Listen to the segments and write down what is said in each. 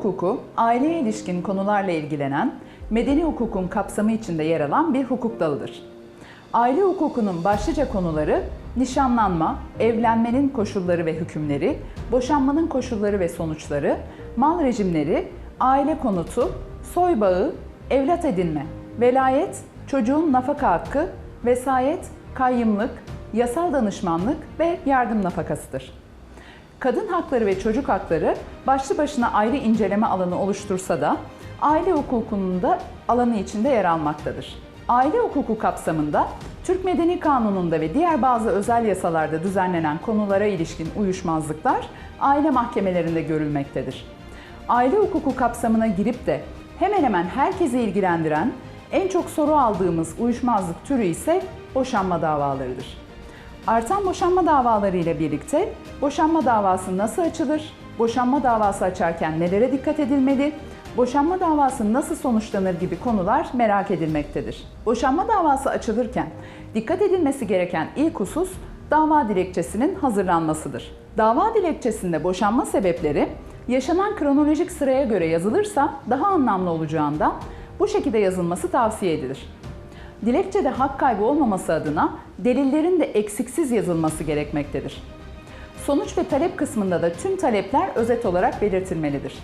hukuku, aileye ilişkin konularla ilgilenen, medeni hukukun kapsamı içinde yer alan bir hukuk dalıdır. Aile hukukunun başlıca konuları nişanlanma, evlenmenin koşulları ve hükümleri, boşanmanın koşulları ve sonuçları, mal rejimleri, aile konutu, soy bağı, evlat edinme, velayet, çocuğun nafaka hakkı, vesayet, kayyımlık, yasal danışmanlık ve yardım nafakasıdır. Kadın hakları ve çocuk hakları başlı başına ayrı inceleme alanı oluştursa da aile hukukunun da alanı içinde yer almaktadır. Aile hukuku kapsamında Türk Medeni Kanunu'nda ve diğer bazı özel yasalarda düzenlenen konulara ilişkin uyuşmazlıklar aile mahkemelerinde görülmektedir. Aile hukuku kapsamına girip de hemen hemen herkesi ilgilendiren en çok soru aldığımız uyuşmazlık türü ise boşanma davalarıdır. Artan boşanma davaları ile birlikte boşanma davası nasıl açılır? Boşanma davası açarken nelere dikkat edilmeli? Boşanma davası nasıl sonuçlanır gibi konular merak edilmektedir. Boşanma davası açılırken dikkat edilmesi gereken ilk husus dava dilekçesinin hazırlanmasıdır. Dava dilekçesinde boşanma sebepleri yaşanan kronolojik sıraya göre yazılırsa daha anlamlı olacağından bu şekilde yazılması tavsiye edilir. Dilekçede hak kaybı olmaması adına delillerin de eksiksiz yazılması gerekmektedir. Sonuç ve talep kısmında da tüm talepler özet olarak belirtilmelidir.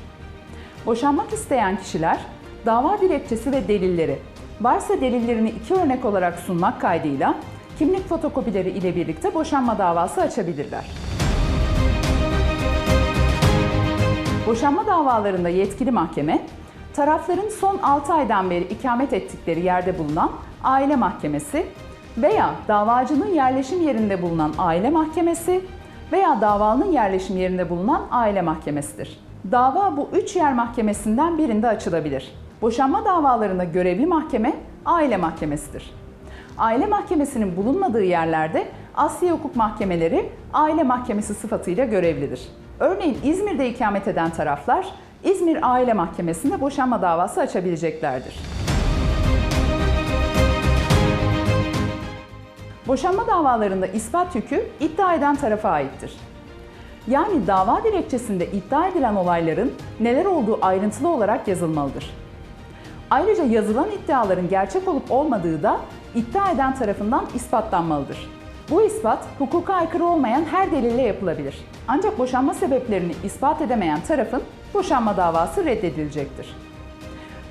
Boşanmak isteyen kişiler dava dilekçesi ve delilleri, varsa delillerini iki örnek olarak sunmak kaydıyla kimlik fotokopileri ile birlikte boşanma davası açabilirler. Boşanma davalarında yetkili mahkeme, tarafların son 6 aydan beri ikamet ettikleri yerde bulunan aile mahkemesi veya davacının yerleşim yerinde bulunan aile mahkemesi veya davalının yerleşim yerinde bulunan aile mahkemesidir. Dava bu üç yer mahkemesinden birinde açılabilir. Boşanma davalarında görevli mahkeme aile mahkemesidir. Aile mahkemesinin bulunmadığı yerlerde asli hukuk mahkemeleri aile mahkemesi sıfatıyla görevlidir. Örneğin İzmir'de ikamet eden taraflar İzmir Aile Mahkemesi'nde boşanma davası açabileceklerdir. Boşanma davalarında ispat yükü iddia eden tarafa aittir. Yani dava dilekçesinde iddia edilen olayların neler olduğu ayrıntılı olarak yazılmalıdır. Ayrıca yazılan iddiaların gerçek olup olmadığı da iddia eden tarafından ispatlanmalıdır. Bu ispat hukuka aykırı olmayan her delille yapılabilir. Ancak boşanma sebeplerini ispat edemeyen tarafın boşanma davası reddedilecektir.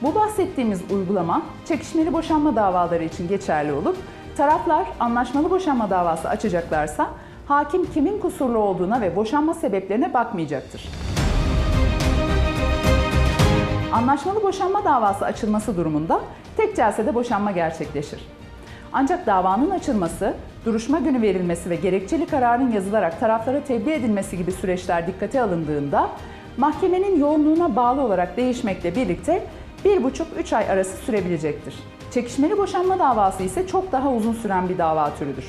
Bu bahsettiğimiz uygulama çekişmeli boşanma davaları için geçerli olup taraflar anlaşmalı boşanma davası açacaklarsa hakim kimin kusurlu olduğuna ve boşanma sebeplerine bakmayacaktır. Anlaşmalı boşanma davası açılması durumunda tek celsede boşanma gerçekleşir. Ancak davanın açılması, duruşma günü verilmesi ve gerekçeli kararın yazılarak taraflara tebliğ edilmesi gibi süreçler dikkate alındığında mahkemenin yoğunluğuna bağlı olarak değişmekle birlikte 1,5-3 ay arası sürebilecektir. Çekişmeli boşanma davası ise çok daha uzun süren bir dava türüdür.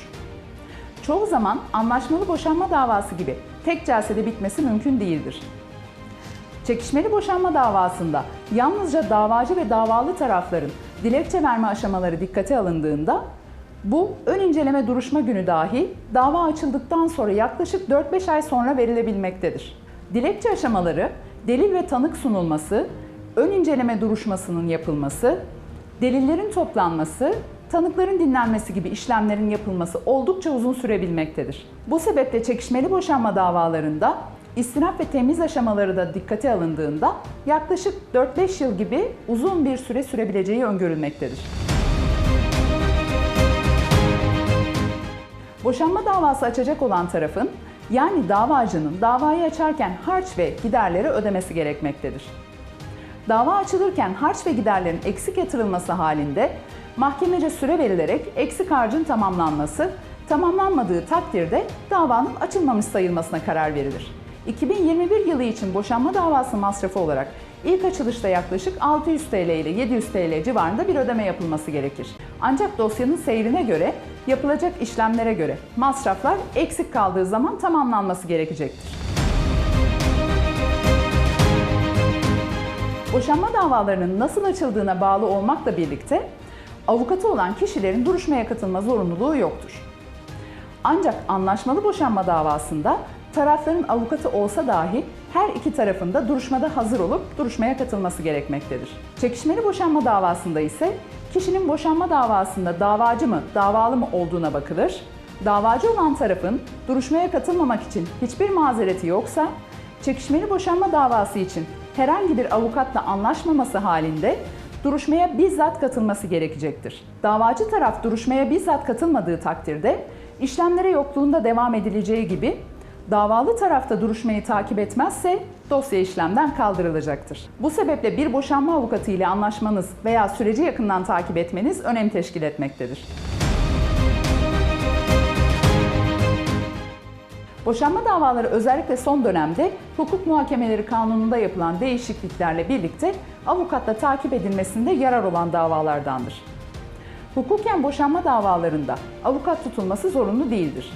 Çoğu zaman anlaşmalı boşanma davası gibi tek celsede bitmesi mümkün değildir. Çekişmeli boşanma davasında yalnızca davacı ve davalı tarafların dilekçe verme aşamaları dikkate alındığında bu ön inceleme duruşma günü dahi dava açıldıktan sonra yaklaşık 4-5 ay sonra verilebilmektedir. Dilekçe aşamaları, delil ve tanık sunulması, ön inceleme duruşmasının yapılması, delillerin toplanması, tanıkların dinlenmesi gibi işlemlerin yapılması oldukça uzun sürebilmektedir. Bu sebeple çekişmeli boşanma davalarında istinaf ve temiz aşamaları da dikkate alındığında yaklaşık 4-5 yıl gibi uzun bir süre sürebileceği öngörülmektedir. Boşanma davası açacak olan tarafın yani davacının davayı açarken harç ve giderleri ödemesi gerekmektedir. Dava açılırken harç ve giderlerin eksik yatırılması halinde mahkemece süre verilerek eksik harcın tamamlanması, tamamlanmadığı takdirde davanın açılmamış sayılmasına karar verilir. 2021 yılı için boşanma davası masrafı olarak ilk açılışta yaklaşık 600 TL ile 700 TL civarında bir ödeme yapılması gerekir. Ancak dosyanın seyrine göre, yapılacak işlemlere göre masraflar eksik kaldığı zaman tamamlanması gerekecektir. Boşanma davalarının nasıl açıldığına bağlı olmakla birlikte avukatı olan kişilerin duruşmaya katılma zorunluluğu yoktur. Ancak anlaşmalı boşanma davasında tarafların avukatı olsa dahi her iki tarafında duruşmada hazır olup duruşmaya katılması gerekmektedir. Çekişmeli boşanma davasında ise kişinin boşanma davasında davacı mı, davalı mı olduğuna bakılır. Davacı olan tarafın duruşmaya katılmamak için hiçbir mazereti yoksa, çekişmeli boşanma davası için herhangi bir avukatla anlaşmaması halinde duruşmaya bizzat katılması gerekecektir. Davacı taraf duruşmaya bizzat katılmadığı takdirde işlemlere yokluğunda devam edileceği gibi davalı tarafta duruşmayı takip etmezse dosya işlemden kaldırılacaktır. Bu sebeple bir boşanma avukatı ile anlaşmanız veya süreci yakından takip etmeniz önem teşkil etmektedir. Boşanma davaları özellikle son dönemde hukuk muhakemeleri kanununda yapılan değişikliklerle birlikte avukatla takip edilmesinde yarar olan davalardandır. Hukuken boşanma davalarında avukat tutulması zorunlu değildir.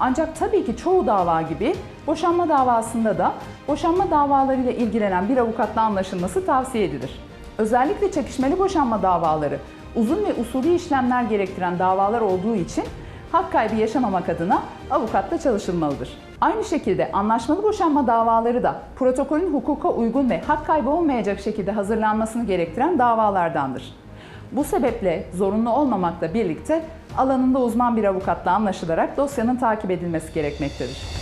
Ancak tabii ki çoğu dava gibi boşanma davasında da boşanma davalarıyla ilgilenen bir avukatla anlaşılması tavsiye edilir. Özellikle çekişmeli boşanma davaları uzun ve usulü işlemler gerektiren davalar olduğu için hak kaybı yaşamamak adına avukatla çalışılmalıdır. Aynı şekilde anlaşmalı boşanma davaları da protokolün hukuka uygun ve hak kaybı olmayacak şekilde hazırlanmasını gerektiren davalardandır. Bu sebeple zorunlu olmamakla birlikte alanında uzman bir avukatla anlaşılarak dosyanın takip edilmesi gerekmektedir.